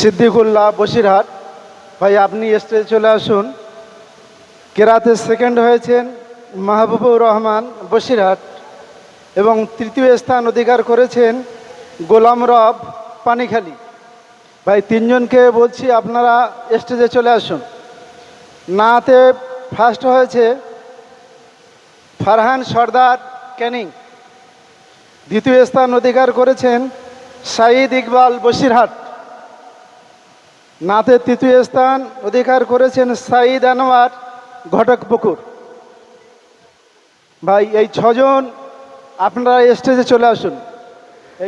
সিদ্দিকুল্লাহ বসিরহাট। ভাই, আপনি স্টেজে চলে আসুন। কেরাতে সেকেন্ড হয়েছেন মাহবুবুর রহমান বসিরহাট এবং তৃতীয় স্থান অধিকার করেছেন গোলাম রব পানিখালি। ভাই, তিনজনকে বলছি আপনারা স্টেজে চলে আসুন। নাতে ফার্স্ট হয়েছে ফারহান সর্দার ক্যানিং। দ্বিতীয় স্থান অধিকার করেছেন সাঈদ ইকবাল বসিরহাট। নাতে তৃতীয় স্থান অধিকার করেছেন সাঈদ আনোয়ার ঘটকপুকুর ভাই, এই ছজন আপনারা স্টেজে চলে আসুন।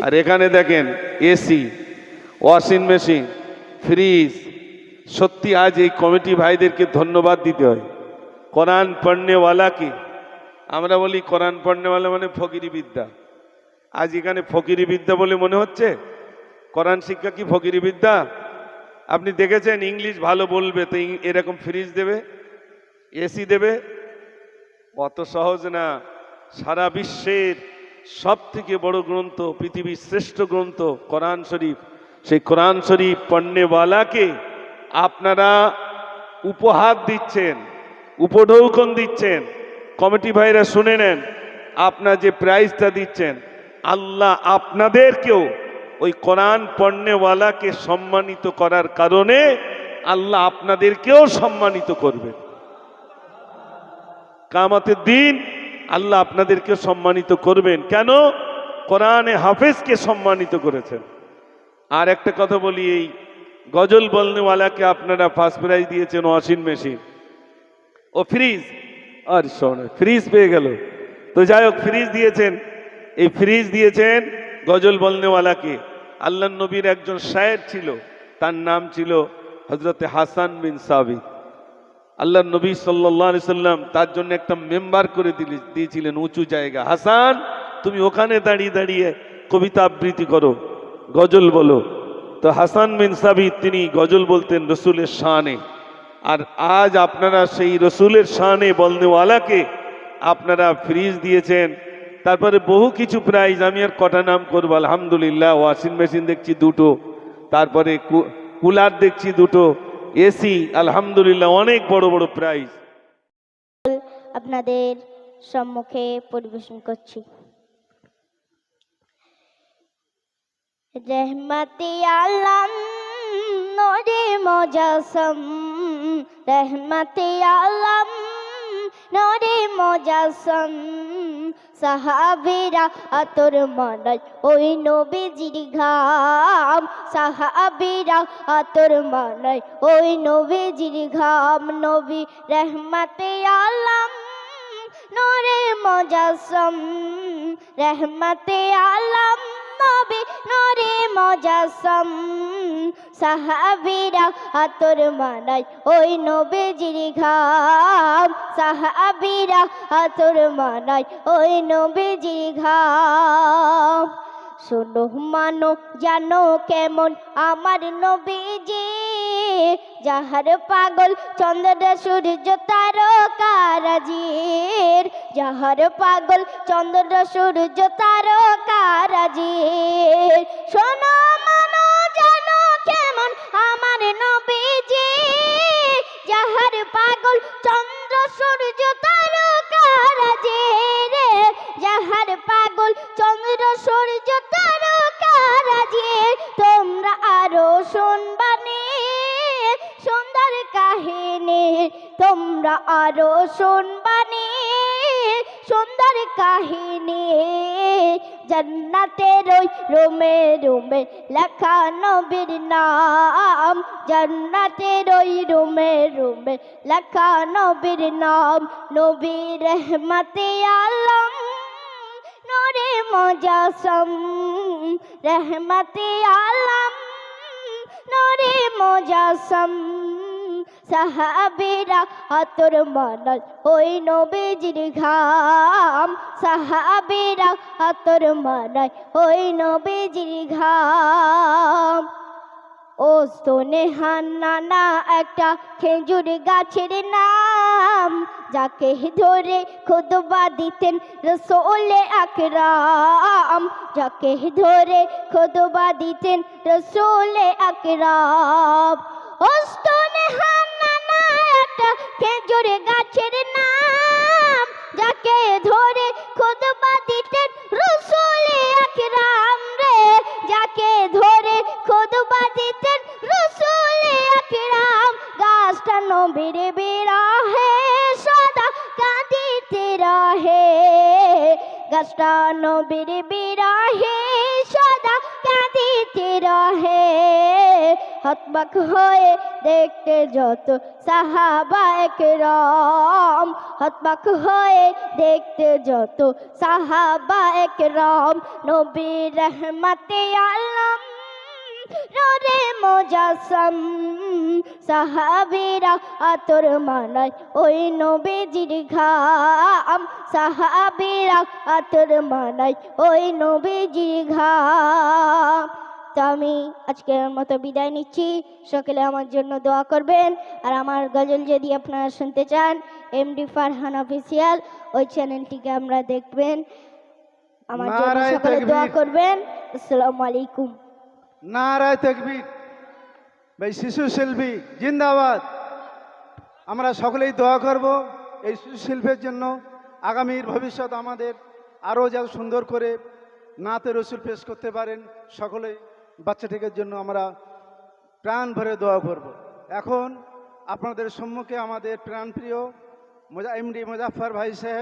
আর এখানে দেখেন এসি ওয়াশিং মেশিন ফ্রিজ সত্যি আজ এই কমিটি ভাইদেরকে ধন্যবাদ দিতে হয়। কোরআন পড়নেওয়ালাকে আমরা বলি কোরআন পড়নেওয়ালা মানে ফকিরি বিদ্যা আজ এখানে ফকিরি বিদ্যা বলে মনে হচ্ছে? কোরআন শিক্ষা কি ফকিরি বিদ্যা আপনি দেখেছেন ইংলিশ ভালো বলবে, তো এরকম ফ্রিজ দেবে? এসি দেবে? অত সহজ না। সারা বিশ্বের সব থেকে বড় গ্রন্থ, পৃথিবীর শ্রেষ্ঠ গ্রন্থ কোরআন শরীফ। সেই কোরআন শরীফ পণ্যওয়ালাকে আপনারা উপহার দিচ্ছেন, উপঢৌকন দিচ্ছেন। কমিটি ভাইরা শুনে নেন, আপনার যে প্রাইজটা দিচ্ছেন, আল্লাহ আপনাদেরকেও ওই কোরআন পণ্যওয়ালাকে সম্মানিত করার কারণে আল্লাহ আপনাদেরকেও সম্মানিত করবেন। কামাতের দিন আল্লাহ আপনাদেরকে সম্মানিত করবেন। কেন? কোরআনে হাফেজকে সম্মানিত করেছেন। আর একটা কথা বলি, এই গজল বলনেওয়ালাকে আপনারা ফার্স্ট প্রাইজ দিয়েছেন ওয়াশিং মেশিন। ও ফ্রিজ? আর শোনে, ফ্রিজ পেয়ে গেল। তো যাই হোক, ফ্রিজ দিয়েছেন। এই ফ্রিজ দিয়েছেন গজল বলনেওয়ালাকে। আল্লাহ নবীর একজন শায়ের ছিল, তার নাম ছিল হজরতে হাসান বিন সাবিত। আল্লাহ নবী সাল্লাহ সাল্লাম তার জন্য একটা মেম্বার করে দিয়েছিলেন উঁচু জায়গা। হাসান, তুমি ওখানে দাঁড়িয়ে দাঁড়িয়ে কবিতা আবৃত্তি করো, গজল বলো। তো হাসান বিন সাবিত, তিনি গজল বলতেন রসুলের শানে। আর আজ আপনারা সেই রসুলের শানে বলনেওয়ালাকে আপনারা ফ্রিজ দিয়েছেন তারপরে বহু কিছু প্রাইজ আমি আর কটা নাম করব, আলহামদুলিল্লাহ ওয়াশিং মেশিন দেখছি দুটো, তারপরে কুলার দেখছি দুটো এসি আলহামদুলিল্লাহ, অনেক বড় বড় প্রাইজ আপনাদের সম্মুখে পরিবেশন করছি। রহমতি আলম নরে মজাসম, রহমতি আলম নরে মজাসম সাহাবিরা আতর মানাই ওই নবীজির ঘাম। সাহাবিরা আতর মানাই ওই নবীজির ঘাম। নবী রহমতে আলম, নরে মজাসম রহমতে আলম, নবী নরে মজাসম সাহাবিরা আতর মানাই ওই নবীজির ঘাম। সাহাবিরা আতর মানাই ওই নবীজির ঘাম। শোনো মানো, জানো কেমন আমার নবীজি, যাহার পাগল চন্দ্র সূর্য তারকারাজির। যাহার পাগল চন্দ্র সূর্য তারকারাজির। শোনো শুনবানি সুন্দর কাহিনী, তোমরা আরও শুনবানি সুন্দর কাহিনী। জান্নাতের ওই রোমে রোমে লেখা নবীর নাম। জান্নাতের ওই রোমে রোমে লেখা নবীর নাম। নবী রহমতে আলম, নরে মজাসম। রহমতে আলম মজাসম। সাহাবিরা আতর মানাল ওই নবীজির ঘাম। সাহাবিরা আতর মানল ওই নবীজির ঘাম। ও সোনে হান্না একটা খেজুর গাছের নাম। নাম যাকে ধরে খুদবা দিতেন রসোলে আকরাম, যাকে ধরে খুদবা দিতেন রসোলে আকরাম। হান্নানা একটা খেজুর গাছের নাম, যাকে ধরে খুদবা দিতেন রসুলে আকরাম রে, যাকে ধরে খুদবা দিতেন গাছটা নবীর বিরহে সদা কাঁদিতে রহে হতবাক হয়ে দেখতে যত সাহাবা একরম। হতবাক হয়ে দেখতে যত সাহাবা একরম। নবী রহমতে আলম নরে মোজাসম সাহাবিরা আতর মানায়। ওই নবীজির ঘাম সাহাবিরা আতর মানায়। ওই নবীজির ঘাম। তো আমি আজকের মতো বিদায় নিচ্ছি। সকলে আমার জন্য দোয়া করবেন। আর আমার গজল যদি আপনারা শুনতে চান এমডি ফারহান অফিসিয়াল ওই চ্যানেলটিকে আমরা দেখবেন। আমার জন্য সকলে দোয়া করবেন। আসসালামু আলাইকুম। নারায় তকবীর। ভাই, শিশু শিল্পী, জিন্দাবাদ। আমরা সকলেই দোয়া করব এই শিশু শিল্পের জন্য। আগামীর ভবিষ্যৎ আমাদের আরও যা সুন্দর করে নাতে রসুল পেশ করতে পারেন সকলেই বাচ্চাটিকের জন্য আমরা প্রাণ ভরে দোয়া করব। এখন আপনাদের সম্মুখে আমাদের প্রাণপ্রিয় মোজা এমডি মুজাফর ভাই সাহেব